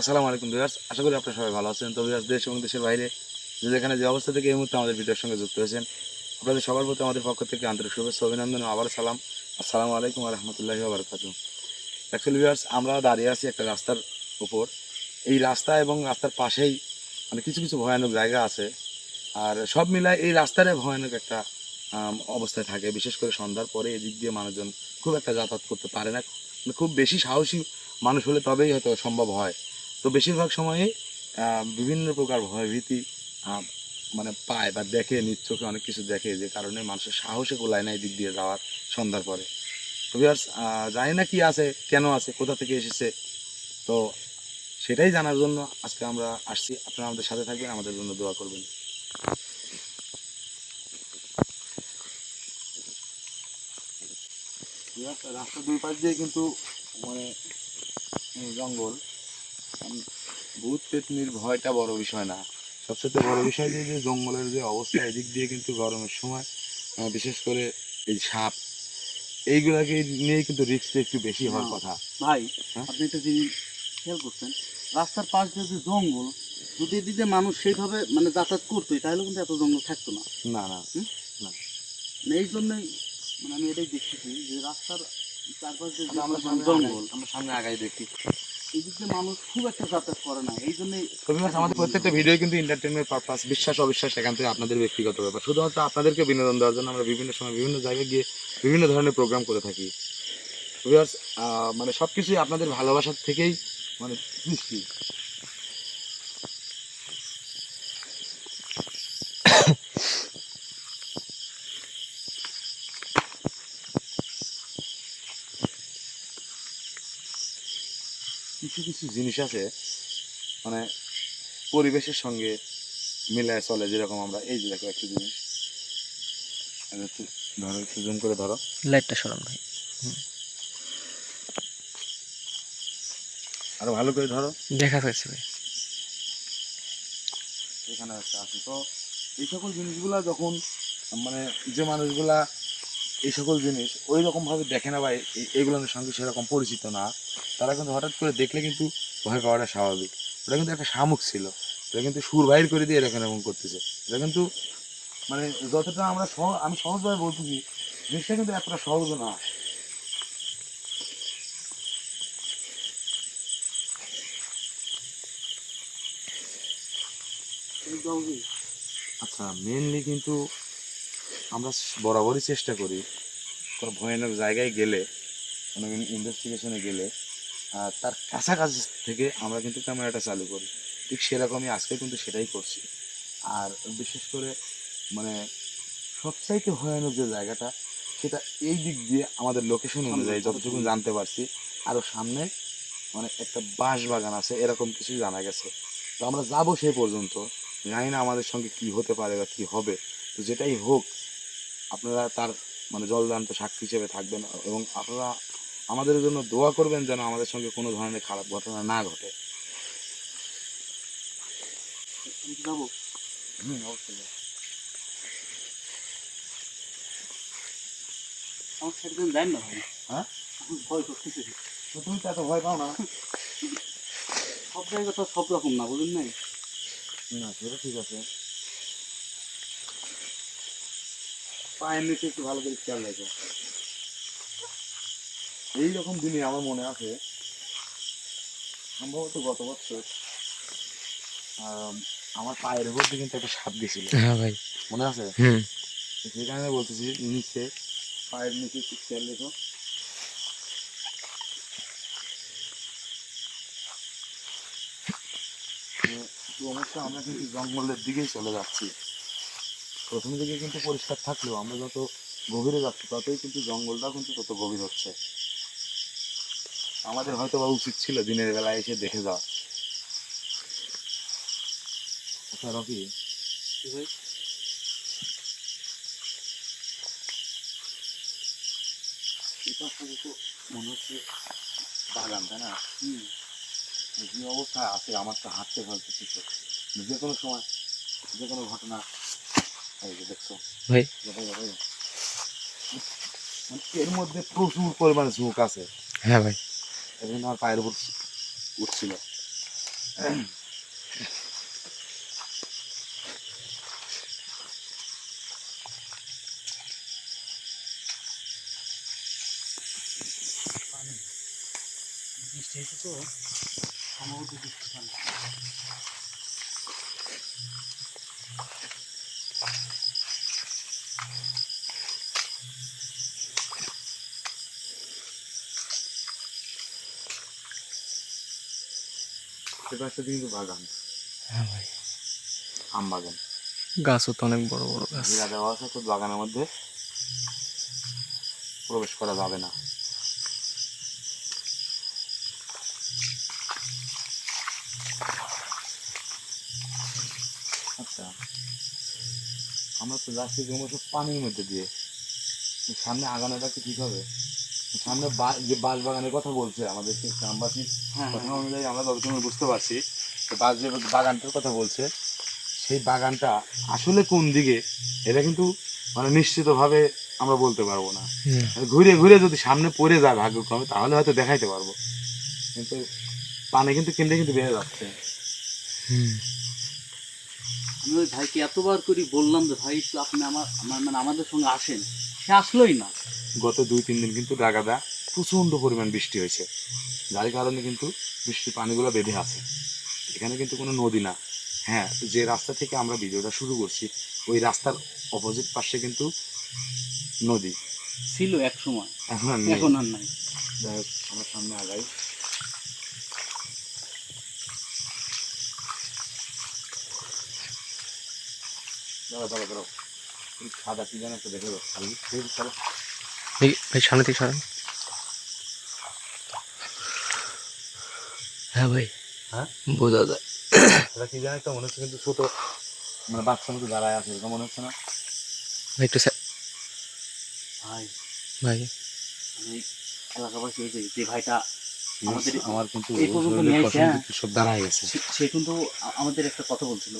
আসসালামু আলাইকুম ভিউয়ার্স, আশা করি আপনারা সবাই ভালো আছেন। তো ভিউয়ার্স, দেশ এবং দেশের বাইরে যে যেখানে যে অবস্থা থেকে এই মুহূর্তে আমাদের ভিডিওর সঙ্গে যুক্ত হয়েছেন, আপনাদের সবার প্রতি আমাদের পক্ষ থেকে আন্তরিক শুভেচ্ছা অভিনন্দন আবার সালাম। আসসালামু আলাইকুম রহমতুল্লাহি বারকাতু অ্যাকচুয়ালি ভিউয়ার্স, আমরা দাঁড়িয়ে আছি একটা রাস্তার উপর। এই রাস্তা এবং রাস্তার পাশেই মানে কিছু কিছু ভয়ানক জায়গা আছে। আর সব মিলায় এই রাস্তারে ভয়ানক একটা অবস্থায় থাকে। বিশেষ করে সন্ধ্যার পরে এদিক দিয়ে মানুষজন খুব একটা যাতায়াত করতে পারে না। খুব বেশি সাহসী মানুষ হলে তবেই হয়তো সম্ভব হয়। তো বেশিরভাগ সময়ে বিভিন্ন প্রকার ভয়ভীতি মানে পায় বা দেখে, নিজ চোখে অনেক কিছু দেখে, যে কারণে মানুষের সাহসে গোলায় না এই দিক দিয়ে যাওয়ার সন্ধ্যার পরে। তো ভিউয়ার্স জানি না কি আছে, কেন আছে, কোথা থেকে এসেছে, তো সেটাই জানার জন্য আজকে আমরা আসছি। আপনারা আমাদের সাথে থাকবেন, আমাদের জন্য দোয়া করবেন। রাস্তার দুই পাশ দিয়ে কিন্তু মানে জঙ্গল ভূত পেতনির ভয়টা বড় বিষয় না। সবচেয়ে বড় বিষয় যে যে জঙ্গলের যে অবস্থা এদিক দিয়ে কিন্তু গরমের সময় বিশেষ করে এই সাপ এইগুলাকে নিয়ে কিন্তু রিস্কটা একটু বেশি হওয়ার। কথা। ভাই হ্যাঁ? আপনি একটা জিনিস খেয়াল করছেন রাস্তার পাশ দিয়ে যে জঙ্গল যদি এদিকে মানুষ সেইভাবে মানে যাতায়াত করতো তাহলে কিন্তু এত জঙ্গল থাকতো না। না না মানে এই জন্যই মানে আমি এটাই দেখতেছি যে রাস্তার চারপাশ আমরা সামনে জঙ্গল আমরা সামনে আগাই দেখি। মানুষ খুব একটা করে না, এই আমাদের প্রত্যেকটা ভিডিও কিন্তু বিশ্বাস, অবিশ্বাস, এখান থেকে আপনাদের ব্যক্তিগত ব্যাপার। শুধুমাত্র আপনাদেরকে বিনোদন দেওয়ার জন্য আমরা বিভিন্ন সময় বিভিন্ন জায়গায় গিয়ে বিভিন্ন ধরনের প্রোগ্রাম করে থাকি। মানে সব কিছুই আপনাদের ভালোবাসার থেকেই মানে সৃষ্টি। কিছু কিছু জিনিস আছে মানে পরিবেশের সঙ্গে মিলায় চলে যেরকম আমরা এই যে দেখো একটা জিনিস। ধরো একটু জুম করে ধরো। লাইটটা সরান ভাই। আরও ভালো করে ধরো। দেখা যাচ্ছে ভাই। এখানে একটা আছে। তো এই সকল জিনিসগুলা যখন মানে যে মানুষগুলা এই সকল জিনিস ওই রকম ভাবে দেখে না বা এগুলোর সঙ্গে সেরকম পরিচিত না। তারা কিন্তু হঠাৎ করে দেখলে কিন্তু ভয় পাওয়াটা স্বাভাবিক। ওটা কিন্তু একটা শামুক ছিল। এটা কিন্তু সুর বাইর করে দিয়ে এরকম এরকম করতেছে। এটা কিন্তু মানে যতটা আমরা আমি সহজভাবে বলতেছি জিনিসটা কিন্তু এতটা সহজ না। আচ্ছা মেনলি কিন্তু আমরা বরাবরই চেষ্টা করি। কোনো ভয়ানক জায়গায় গেলে, কোনো ইনভেস্টিগেশনে গেলে তার কাছাকাছি থেকে আমরা কিন্তু ক্যামেরাটা চালু করি। ঠিক সেরকমই আজকে কিন্তু সেটাই করছি। আর বিশেষ করে মানে সবচাইতে ভয়ানক যে জায়গাটা, সেটা এই দিক দিয়ে আমাদের লোকেশন অনুযায়ী যতটুকু জানতে পারছি আরও সামনে মানে একটা বাঁশ বাগান আছে, এরকম কিছু জানা গেছে। তো আমরা যাব সেই পর্যন্ত। জানি না আমাদের সঙ্গে কি হতে পারে বা কি হবে। তো যেটাই হোক আপনারা তার মানে জলদান্ত সাক্ষী হিসেবে থাকবেন এবং আপনারা আমাদের জন্য দোয়া করবেন যেন আমাদের সঙ্গে কোনো ধরনের খারাপ ঘটনা না ঘটে। যাব। হুম অবশ্যই। আমার না ভাই। হ্যাঁ? ভয় করতেছে। তুমি তো এত ভয় পাও না। সব জায়গা তো সব রকম না বুঝলেন নাই? না সেটা ঠিক আছে। পায়ের নিচে একটু ভালো করে খেয়াল রাখো। এইরকম দিনে আমার মনে আছে সম্ভবত গত বছর আম, আমার পায়ের উপর দিয়ে কিন্তু একটা সাপ দিয়েছিল হ্যাঁ ভাই। মনে আছে? হুম। সেখানে বলতেছি নিচে পায়ের নিচে একটু খেয়াল রেখো। আমরা কিন্তু জঙ্গলের দিকেই চলে যাচ্ছি। প্রথম দিকে কিন্তু পরিষ্কার থাকলেও আমরা যত গভীরে যাচ্ছি ততই কিন্তু জঙ্গলটাও কিন্তু তত গভীর হচ্ছে। আমাদের হয়তো বা উচিত ছিল দিনের বেলায় এসে দেখে যাওয়া। আচ্ছা রকি মনে হচ্ছে বাগান তাই না? যে অবস্থায় আছে আমার তো হাঁটতে ফেলতে কিছু যে কোনো সময় যে কোনো ঘটনা ভাই। এর মধ্যে প্রচুর পরিমাণে ঝুঁক আছে। হ্যাঁ ভাই। এই জন্য আমার পায়ের উপর উঠছিল। বৃষ্টি এসে তো সম্ভবত বৃষ্টি পানি। কিন্তু বাগান। হ্যাঁ ভাই। আম বাগান। গাছও তো অনেক বড় বড় গাছ। ঘেরা দেওয়া আছে তো বাগানের মধ্যে প্রবেশ করা যাবে না। আচ্ছা আমরা তো যাচ্ছি পানির মধ্যে দিয়ে। সামনে আগানোটা কি ঠিক হবে? সামনে যে বাঁশ বাগানের কথা বলছে আমাদের সেই গ্রামবাসী হ্যাঁ কথা অনুযায়ী আমরা যতটুকু বুঝতে পারছি যে বাস যে বাগানটার কথা বলছে সেই বাগানটা আসলে কোন দিকে এটা কিন্তু মানে নিশ্চিতভাবে আমরা বলতে পারব না। ঘুরে ঘুরে যদি সামনে পড়ে যায় ভাগ্যক্রমে তাহলে হয়তো দেখাইতে পারব। কিন্তু পানি কিন্তু কেন্দ্রে কিন্তু বেড়ে যাচ্ছে। হুম। আমি ওই ভাইকে এতবার করে বললাম যে ভাই একটু আপনি আমার আমার মানে আমাদের সঙ্গে আসেন। সে আসলোই না। গত দুই তিন দিন কিন্তু ডাগাদা প্রচণ্ড পরিমাণ বৃষ্টি হয়েছে। যার কারণে কিন্তু বৃষ্টির পানিগুলো বেঁধে আছে। এখানে কিন্তু কোনো নদী না। হ্যাঁ যে রাস্তা থেকে আমরা ভিডিওটা শুরু করছি ওই রাস্তার অপোজিট পাশে কিন্তু নদী। ছিল এক সময়। এখন আর এখন আর নাই। যাই হোক, আমার সামনে আগাই। দাঁড়াও দাঁড়াও দাঁড়াও। সাদা কি জানো একটা দেখে দাও খালি সেই চলো ভাই সামনে থেকে সরান। হ্যাঁ ভাই। হ্যাঁ? বোঝা যায়। এটা কি জানো একটা মনে হচ্ছে কিন্তু ছোট। মানে বাচ্চা মতো দাঁড়ায় আছে এরকম মনে হচ্ছে না? ভাই একটু ভাই। ভাই। আমি এলাকাবাসী যে ভাইটা আমাদের আমার কিন্তু সব দাঁড়ায় গেছে। সে কিন্তু আমাদের একটা কথা বলছিল।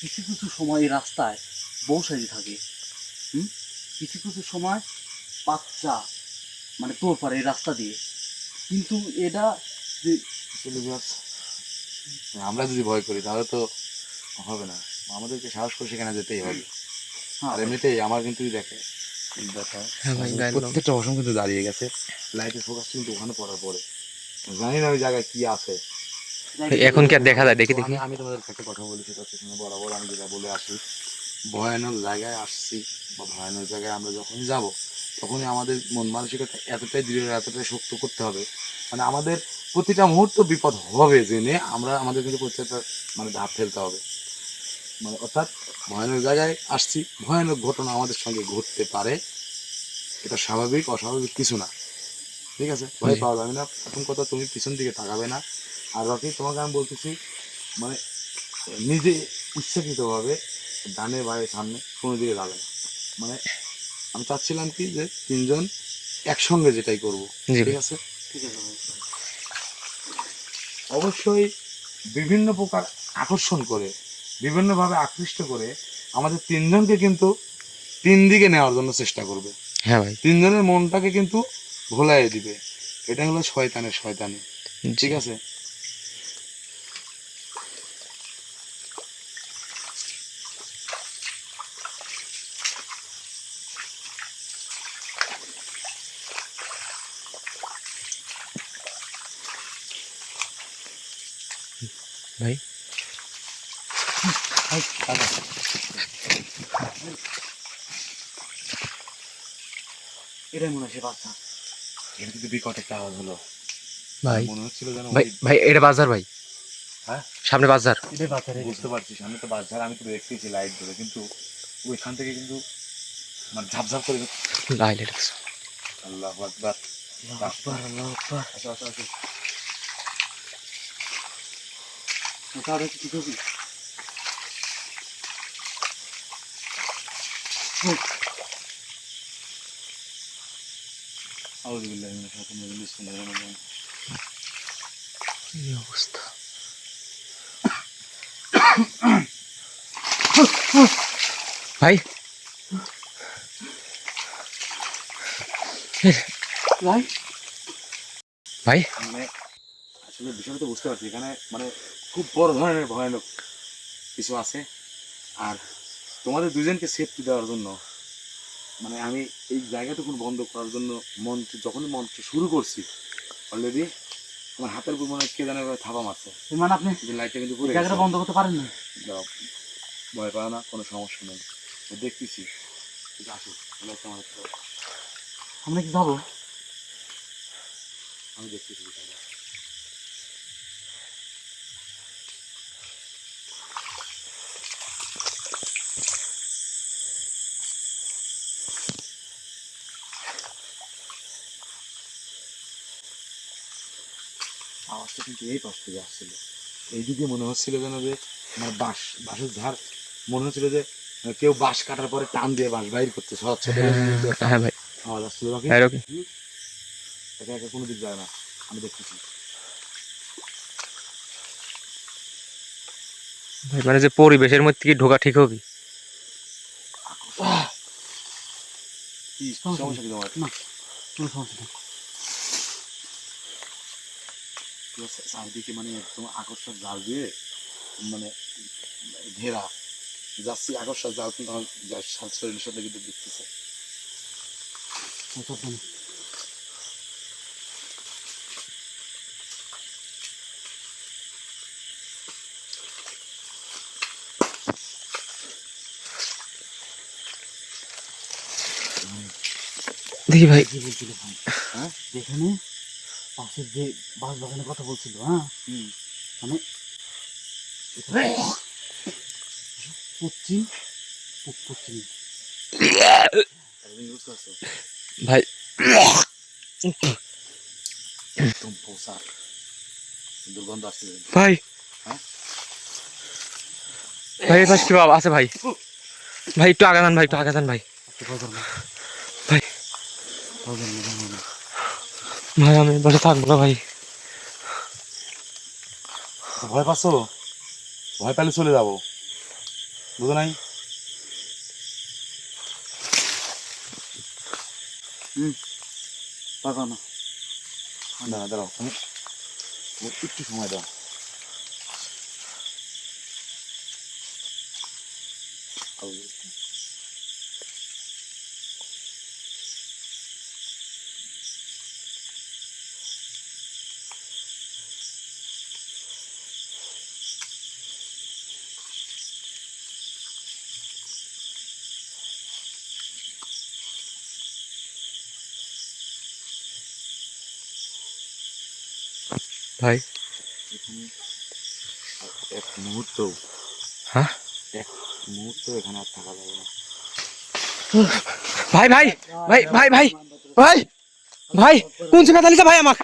কিছু কিছু সময় রাস্তায় বউ সাজি থাকে। হুম? কিছু কিছু সময় বাচ্চা মানে তোর পারে এই রাস্তা দিয়ে। কিন্তু এটা যে আমরা যদি ভয় করি তাহলে তো হবে না। আমাদেরকে সাহস করে সেখানে যেতেই হবে। হ্যাঁ আর এমনিতেই আমার কিন্তু দেখে। হ্যাঁ রং। প্রত্যেকটা অসম কিন্তু দাঁড়িয়ে গেছে। লাইটের ফোকাস কিন্তু ওখানে পড়ার পরে। জানি না ওই জায়গায় কি আছে। এখন কি আর দেখা যায়? দেখি দেখি। আমি আমি তোমাদের একটা কথা বলি সেটা হচ্ছে বরাবর আমি যেটা বলে আসি। ভয়ানক জায়গায় আসছি বা ভয়ানক জায়গায় আমরা যখনই যাব তখনই আমাদের মন মানসিকতা এতটাই দৃঢ় এতটাই শক্ত করতে হবে। মানে আমাদের প্রতিটা মুহূর্ত বিপদ হবে জেনে আমরা আমাদের কিন্তু প্রত্যেকটা মানে ধাপ ফেলতে হবে। মানে অর্থাৎ ভয়ানক জায়গায় আসছি ভয়ানক ঘটনা আমাদের সঙ্গে ঘটতে পারে। এটা স্বাভাবিক অস্বাভাবিক কিছু না। ঠিক আছে? ভয় পাওয়া যাবে না। প্রথম কথা তুমি পিছন দিকে তাকাবে না। আর রকি তোমাকে আমি বলতেছি মানে নিজে ইচ্ছাকৃতভাবে ডানে বাইরে সামনে কোনো দিকে যাবে না। মানে আমি চাচ্ছিলাম কি যে তিনজন একসঙ্গে যেটাই করব। ঠিক আছে? ঠিক আছে অবশ্যই বিভিন্ন প্রকার আকর্ষণ করে বিভিন্নভাবে আকৃষ্ট করে আমাদের তিনজনকে কিন্তু তিন দিকে নেওয়ার জন্য চেষ্টা করবে। হ্যাঁ ভাই। তিনজনের মনটাকে কিন্তু ভোলাই দিবে। এটা হলো শয়তানের শয়তানি। ঠিক আছে? ভাই। এটাই মনে হয় বাচ্চা। এটা কিন্তু বিকট একটা আওয়াজ হলো। ভাই। মনে হচ্ছিল যেন ভাই ভাই এটা বাজার ভাই। হ্যাঁ? সামনে বাজার। বাচ্চা বুঝতে পারছি সামনে তো ঝাড় আমি তো দেখতেছি লাইট ধরে কিন্তু ওইখান থেকে কিন্তু মানে ঝাপঝাপ করে লাই লেটেক্স আল্লাহ আকবার। আল্লাহু আকবার, আল্লাহু আকবার। আসো আসো আসো ওটা ওটা কি করবি আউযু বিল্লাহি মিনাশ শাইতানির রাজিম বিসমিল্লাহির রহমানির রহিম। কি অবস্থা? ভাই। ভাই? ভাই। মানে আসলে আসলে বিষয়টা তো বুঝতে পারছি এখানে মানে খুব বড় ধরনের ভয়ানক কিছু আছে। আর তোমাদের দুজনকে সেফটি দেওয়ার জন্য মানে আমি এই জায়গাটুকু বন্ধ করার জন্য মন্ত্র যখন মন্ত্র শুরু করছি অলরেডি আমার হাতের উপর মনে হয় কে জানে থাপা মারছে। মানে আপনি লাইটটা কিন্তু পুরো জায়গাটা বন্ধ করতে পারেন না? ভয় পাও না কোনো সমস্যা নেই। দেখতেছি লাইটটা আমার আমরা কি যাব আমি দেখতেছি আওয়াজটা কিন্তু এই পাশ থেকে আসছিল। এইদিকে মনে হচ্ছিল যেন যে মানে বাঁশ বাঁশের ঝাড় মনে হচ্ছিল যে কেউ বাঁশ কাটার পরে টান দিয়ে বাঁশ বাইর করতে সহজ হ্যাঁ ভাই। আওয়াজ আসছিল বাকি? হ্যাঁ একা একা কোনো দিক যায় না আমি দেখতেছি। ভাই মানে যে পরিবেশের মধ্যে কি ঢোকা ঠিক হবে কি সমস্যা কি তোমার? না কোনো সমস্যা নেই। পুরো চারদিকে মানে একদম আকর্ষক জাল দিয়ে মানে ঘেরা। যাচ্ছি আকর্ষক জাল কিন্তু আমার শরীরের সাথে কিন্তু দেখতেছে। দেখি ভাই। কি বলছিল ভাই? হ্যাঁ? যেখানে পাশের যে বাস বাগানের কথা বলছিল হ্যাঁ? মানে পশ্চিম পশ্চিম। ভাই। একদম পোষা দুর্গন্ধ আসছে। ভাই। হ্যাঁ? ভাই কি বাবা আছে ভাই? ভাই একটু আগে যান ভাই একটু আগে যান ভাই। আচ্ছা ভাই ভয় করো না ভয় করো না। ভাই আমি বসে থাকব না ভাই। ভয় পাচ্ছ? ভয় পেলে চলে যাব। বুঝো নাই? করো না। দাঁড়া দাঁড়াও একটু সময় দাও। ভাই? এক মুহূর্ত। হ্যাঁ? এক মুহূর্ত এখানে আর থাকা যাবে না। ভাই ভাই ভাই ভাই ভাই ভাই ভাই কোন জায়গা তালিকা ভাই আমাক?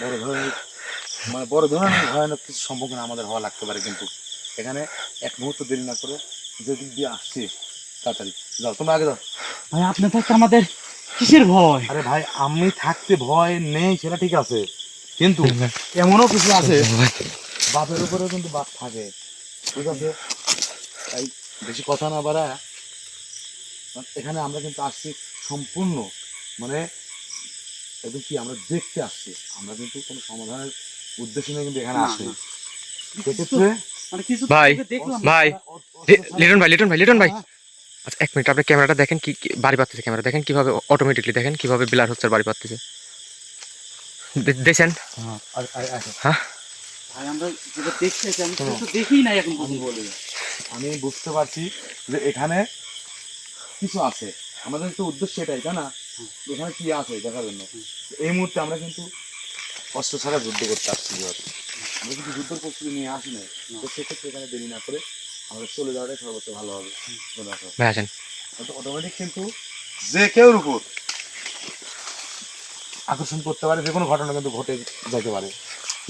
বড় ধরনের মানে বড় ধরনের ভয়ানক কিছু সম্মুখীন আমাদের হওয়া লাগতে পারে কিন্তু এখানে এক মুহূর্ত দেরি না করে যেদিক দিয়ে আসছি তাড়াতাড়ি যাও তোমরা আগে যাও। ভাই আপনি থাকতে আমাদের কিসের ভয়? আরে ভাই আমি থাকতে ভয় নেই সেটা ঠিক আছে। কিন্তু এমনও কিছু আছে বাপের উপরেও কিন্তু বাপ থাকে। ঠিক আছে? তাই বেশি কথা না বাড়া। এখানে আমরা কিন্তু আসছি সম্পূর্ণ মানে একদম কি আমরা দেখতে আসছি? আমরা কিন্তু কোনো সমাধানের উদ্দেশ্য নিয়ে কিন্তু এখানে না, আসি না। সেক্ষেত্রে মানে কিছু ভাই, ভাই লিটন ভাই লিটন ভাই লিটন ভাই। আচ্ছা এক মিনিট আপনি ক্যামেরাটা দেখেন কি বাড়ি পাচ্ছে ক্যামেরা। দেখেন কীভাবে অটোমেটিকলি দেখেন কীভাবে বিলার হচ্ছে বাড়ি পাচ্ছে দেখছেন হ্যাঁ, হ্যাঁ? আমি বুঝতে পারছি যে এখানে কিছু আছে। আমাদের তো উদ্দেশ্য এটাই তাই না? এখানে কি আছে দেখার জন্য। এই মুহূর্তে আমরা কিন্তু অস্ত্র ছাড়া যুদ্ধ করতে আসছি আমরা কিন্তু যুদ্ধের প্রস্তুতি নিয়ে আসি না তো সেক্ষেত্রে এখানে দেরি না করে আমাদের চলে যাওয়াটাই সর্বোচ্চ ভালো হবে। ভাই আসেন। অটোমেটিক কিন্তু যে কেউ উপর আকর্ষণ করতে পারে যে কোনো ঘটনা কিন্তু ঘটে যেতে পারে।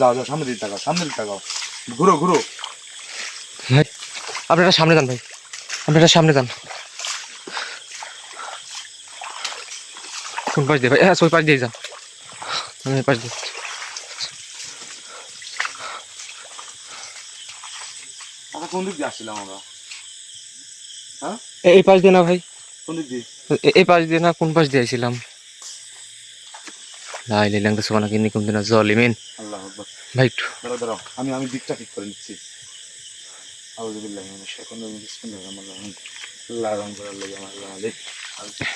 যাও যাও সামনে দিকে তাকাও সামনে দিকে তাকাও। ঘুরো ঘুরো। ভাই আপনারা সামনে যান ভাই। আপনারা সামনে যান কোন পাশ দিয়ে? ভাই হ্যাঁ ওই পাশ দিয়ে যান। আমি পাশ দিয়ে। কোন দিক দিয়ে আসছিলাম আমরা? এ- এই পাশ দিয়ে না ভাই? কোন দিক দিয়ে? এই পাশ দিয়ে না কোন পাশ দিয়ে আইছিলাম লাই লাইলাং তো সোনা কিনি কোন দিন জলিমিন আল্লাহ আকবার। ভাই একটু। দাঁড়াও দাঁড়াও আমি আমি দিকটা ঠিক করে নিচ্ছি। আউযুবিল্লাহি মিনাশ শাইতানির রাজিম। বিসমিল্লাহির রহমানির রহিম। আল্লাহ রহম করে আল্লাহ আমার আল্লাহ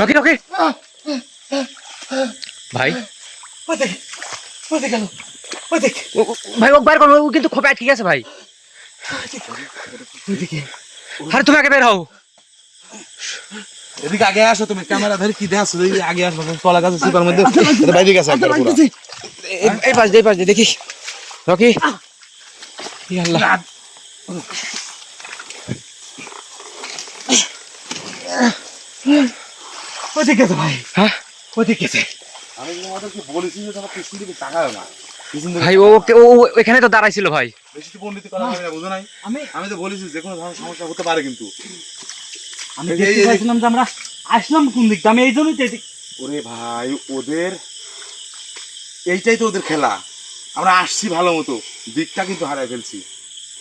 রকি রকি ভাই? ওই দেখ ওই দেখ ওই দেখ। ও- ও- ভাই ও বার করো ও কিন্তু খোপে আটকে গেছে ভাই। আরে তুমি আগে বের হও। এদিকে আগে আসো তুমি ক্যামেরা ধরে কি দেখছ এদিকে আগে আসো কলা গাছের সুপার মধ্যে। বাইরে গেছে এই- এই পাশ দিয়ে এই পাশ দিয়ে দেখি। রকি? আল্লাহ। ওই তো ভাই। হ্যাঁ? ওই দিকে যে। আমি তোমাদেরকে বলেছি যে তোমার পিছন দিকে তাকাও না? ভাই ও ও এখানে তো দাঁড়াইছিল ভাই। বেশি তো পণ্ডিত করা হবে না বুঝো নাই? আমি আমি তো বলেছি যে কোনো ধরনের সমস্যা হতে পারে কিন্তু। আমি দেখতে চাইছিলাম যে আমরা আসলাম কোন দিক আমি এই জন্যই তো ওরে ভাই ওদের এইটাই তো ওদের খেলা। আমরা আসছি ভালো মতো। দিকটা কিন্তু হারাই ফেলছি।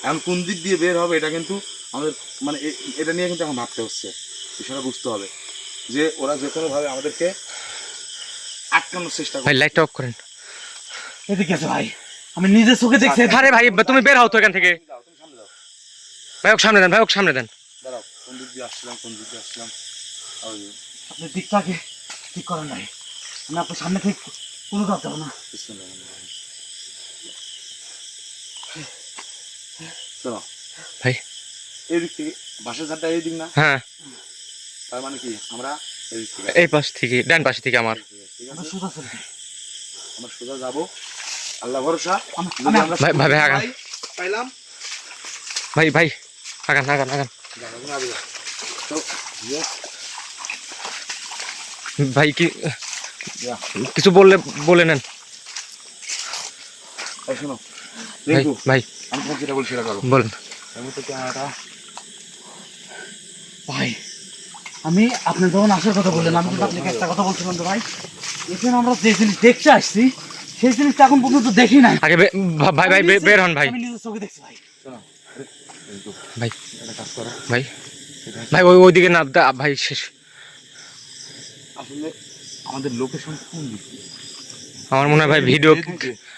এখন কোন দিক দিয়ে বের হবে এটা কিন্তু আমাদের মানে এটা নিয়ে কিন্তু এখন ভাবতে হচ্ছে। বিষয়টা বুঝতে হবে। যে ওরা যে কোনো ভাবে আমাদেরকে আটকানোর চেষ্টা ভাই লাইটটা অফ করেন। এদিকে আছে ভাই। আমি নিজের চোখে দেখছি আরে ভাই তুমি বের হও তো এখান থেকে। ভাই ওকে সামনে দেন ভাই ওকে সামনে দেন। দাঁড়াও কোন দিক দিয়ে আসছিলাম কোন দিক দিয়ে আসছিলাম? আপনি দিকটাকে ঠিক করেন নাই আমি আপনার সামনে থেকে কোনো কাজ যাব না। শোনো ভাই। এই দিক থেকে বাসের ধারটা এই দিক না? হ্যাঁ। তার মানে কি আমরা এই পাশ থেকে ডান পাশে থেকে আমার। আমরা সোজা চলে যাই। আমরা সোজা যাব। আল্লাহ ভরসা। আমি- যদি আমি- আমরা ভাই, ভাই, ভাই, আগান। পাইলাম। ভাই ভাই আগান আগান আগান। যাব, তুমি আগে যাও। তো, yes, ভাই কি কিছু বললে বলে নেন। শোনো। ভাই আমি তোমাকে যেটা বলছি বলেন। ভাই। আমি আপনি যখন আসার কথা বললেন আমি কিন্তু আপনাকে একটা কথা বলছিলাম তো ভাই এখানে আমরা যে জিনিস দেখতে আসছি সেই জিনিসটা এখন পর্যন্ত দেখি নাই। আগে ভাই ভাই বের হন ভাই। আমি নিজের চোখে দেখছি ভাই। ভাই ভাই। ভাই ওই ওইদিকে না দা- ভাই শেষ। আসলে আমাদের লোকেশন কোন দিক আমার মনে হয় ভাই ভিডিও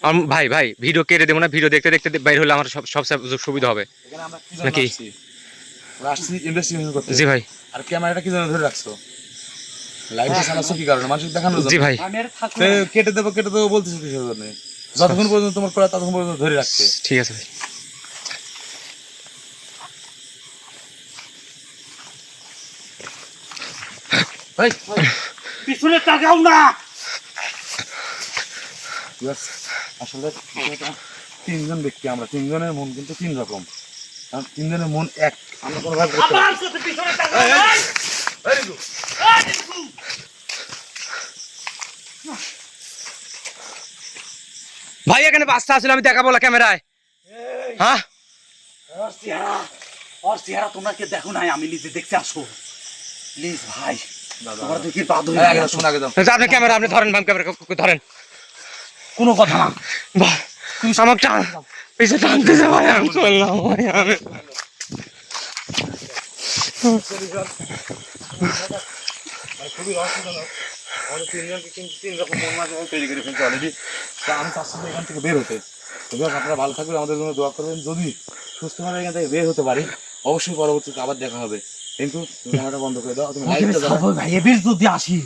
আমার ভাই ভাই ভিডিও কেটে দেবো না ভিডিও দেখতে দেখতে বাইর হলে আমার সব সবচেয়ে সুবিধা হবে। নাকি? জি ভাই। আর ক্যামেরাটা কি জন্য ধরে রাখছো? চালাচ্ছো কি কারণে? মানুষ দেখানোর জন্য। জি ভাই। কেটে দেবো কেটে দেবো বলতেছো কিসের জন্য যতক্ষণ পর্যন্ত তোমার করা ততক্ষণ পর্যন্ত ধরে রাখছে ঠিক আছে ভাই। ভাই পিছনে তাকাও না। আসলে তিনজন ব্যক্তি আমরা। তিনজনের মন কিন্তু তিন রকম। কারণ তিনজনের মন এক। আমরা কোনো ভাবে আমার সাথে পিছনে এই, এই, ভাই। এখানে বাচ্চা আসলে আমি দেখাবো না ক্যামেরায়। হ্যাঁ? ওর চেহারা ওর চেহারা তোমরা কে দেখো নাই আমি নিজে দেখতে আসো প্লিজ ভাই তোমরা দেখি বাদ হয়ে শোন। আচ্ছা, আপনি ক্যামেরা আপনি ধরেন ভাই ক্যামেরা ধরেন। কোনো কথা না। বাহ, আমাকে টান পিছে টানতেছে ভাই আমি চললাম আমি খুবই রহস্যজনক আমাদের তিনজনকে কিন্তু তিন রকম মন মানসিকতা তৈরি করে ফেলছে অলরেডি তো আমি চাচ্ছি যে এখান থেকে বের হতে আপনারা ভালো থাকবেন আমাদের জন্য দোয়া করবেন যদি সুস্থভাবে এখান থেকে বের হতে পারি অবশ্যই পরবর্তীতে আবার দেখা হবে। কিন্তু ক্যামেরাটা বন্ধ করে দাও তুমি যদি আসি